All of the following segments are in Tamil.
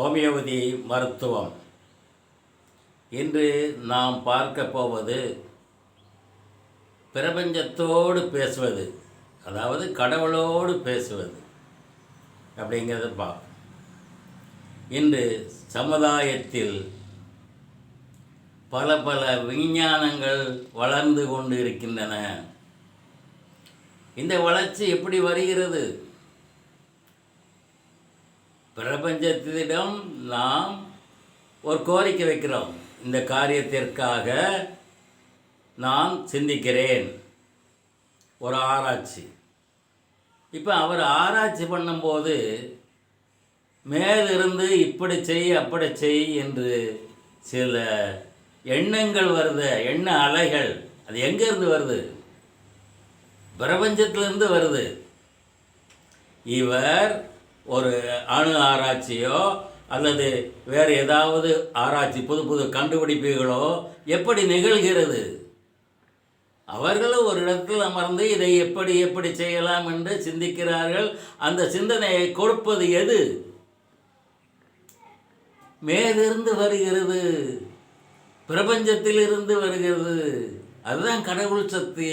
ஹோமியோபதி மருத்துவம். இன்று நாம் பார்க்க போவது பிரபஞ்சத்தோடு பேசுவது அதாவது கடவுளோடு பேசுவது அப்படிங்கிறத பார்ப்போம். இன்று சமுதாயத்தில் பல பல விஞ்ஞானங்கள் வளர்ந்து கொண்டு இருக்கின்றன இந்த வளர்ச்சி எப்படி வருகிறது? பிரபஞ்சத்திடம் நாம் ஒரு கோரிக்கை வைக்கிறோம். இந்த காரியத்திற்காக நான் சிந்திக்கிறேன். ஒரு ஆராய்ச்சி. இப்போ அவர் ஆராய்ச்சி பண்ணும்போது மேலிருந்து இப்படி செய் அப்படி செய் என்று சில எண்ணங்கள் வருது எண்ண அலைகள். அது எங்கேருந்து வருது? பிரபஞ்சத்திலிருந்து வருது. இவர் ஒரு அணு ஆராய்ச்சியோ அல்லது வேறு ஏதாவது ஆராய்ச்சி புது புது கண்டுபிடிப்புகளோ எப்படி நிகழ்கிறது? அவர்களும் ஒரு இடத்தில் அமர்ந்து இதை எப்படி எப்படி செய்யலாம் என்று சிந்திக்கிறார்கள். அந்த சிந்தனையை கொடுப்பது எது? மேலிருந்து வருகிறது. பிரபஞ்சத்திலிருந்து வருகிறது. அதுதான் கடவுள் சக்தி.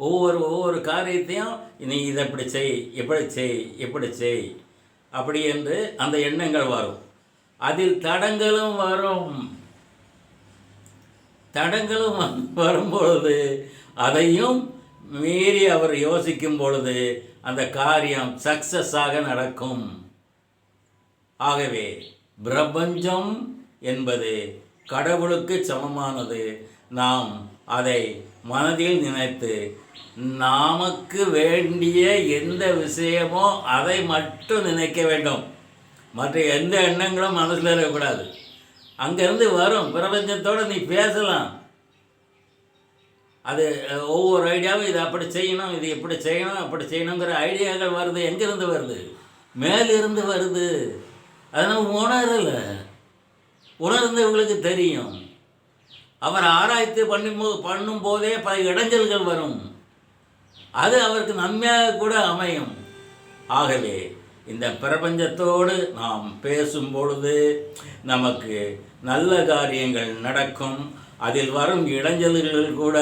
ஒவ்வொரு ஒவ்வொரு காரியத்தையும் நீ இதை இப்படி செய் எப்படி செய் எப்படி செய். அப்படி என்று அந்த எண்ணங்கள் வரும். அதில் தடங்களும் வரும். தடங்களும் வரும்பொழுது அதையும் மீறி அவர் யோசிக்கும் பொழுது அந்த காரியம் சக்சஸாக நடக்கும். ஆகவே பிரபஞ்சம் என்பது கடவுளுக்கு சமமானது. நாம் அதை மனதில் நினைத்து நமக்கு வேண்டிய எந்த விஷயமோ அதை மட்டும் நினைக்க வேண்டும். மற்ற எந்த எண்ணங்களும் மனசில் இருக்கக்கூடாது. அங்கேருந்து வரும். பிரபஞ்சத்தோடு நீ பேசலாம். அது ஒவ்வொரு ஐடியாவும் இது அப்படி செய்யணும் இது இப்படி செய்யணும் அப்படி செய்யணுங்கிற ஐடியாக்கள் வருது. எங்கேருந்து வருது? மேலிருந்து வருது. அதனால் உணரலை. உணர்ந்தவங்களுக்கு தெரியும். அவர் ஆராய்ச்சி பண்ணும்போது பண்ணும்போதே பல இடைஞ்சல்கள் வரும். அது அவருக்கு நன்மையாக கூட அமையும். ஆகவே இந்த பிரபஞ்சத்தோடு நாம் பேசும் பொழுது நமக்கு நல்ல காரியங்கள் நடக்கும். அதில் வரும் இடைஞ்சல்கள் கூட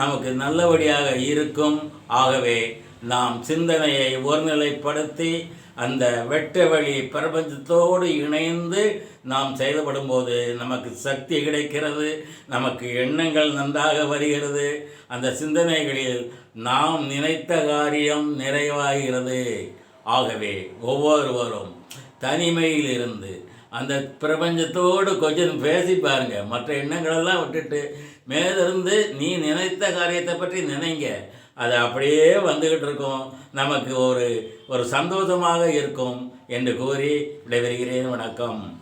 நமக்கு நல்லபடியாக இருக்கும். ஆகவே நாம் சிந்தனையை ஒருநிலைப்படுத்தி அந்த வெட்ட வழி பிரபஞ்சத்தோடு இணைந்து நாம் செயல்படும்போது நமக்கு சக்தி கிடைக்கிறது நமக்கு எண்ணங்கள் நன்றாக வருகிறது. அந்த சிந்தனைகளில் நாம் நினைத்த காரியம் நிறைவாகிறது. ஆகவே ஒவ்வொருவரும் தனிமையில் இருந்து அந்த பிரபஞ்சத்தோடு கொஞ்சம் பேசி பாருங்கள் மற்ற எண்ணங்களெல்லாம் விட்டுட்டு மேலிருந்து நீ நினைத்த காரியத்தை பற்றி நினைங்க. அது அப்படியே வந்துக்கிட்டு இருக்கும். நமக்கு ஒரு ஒரு சந்தோஷமாக இருக்கும் என்று கூறி விடைபெறுகிறேன். வணக்கம்.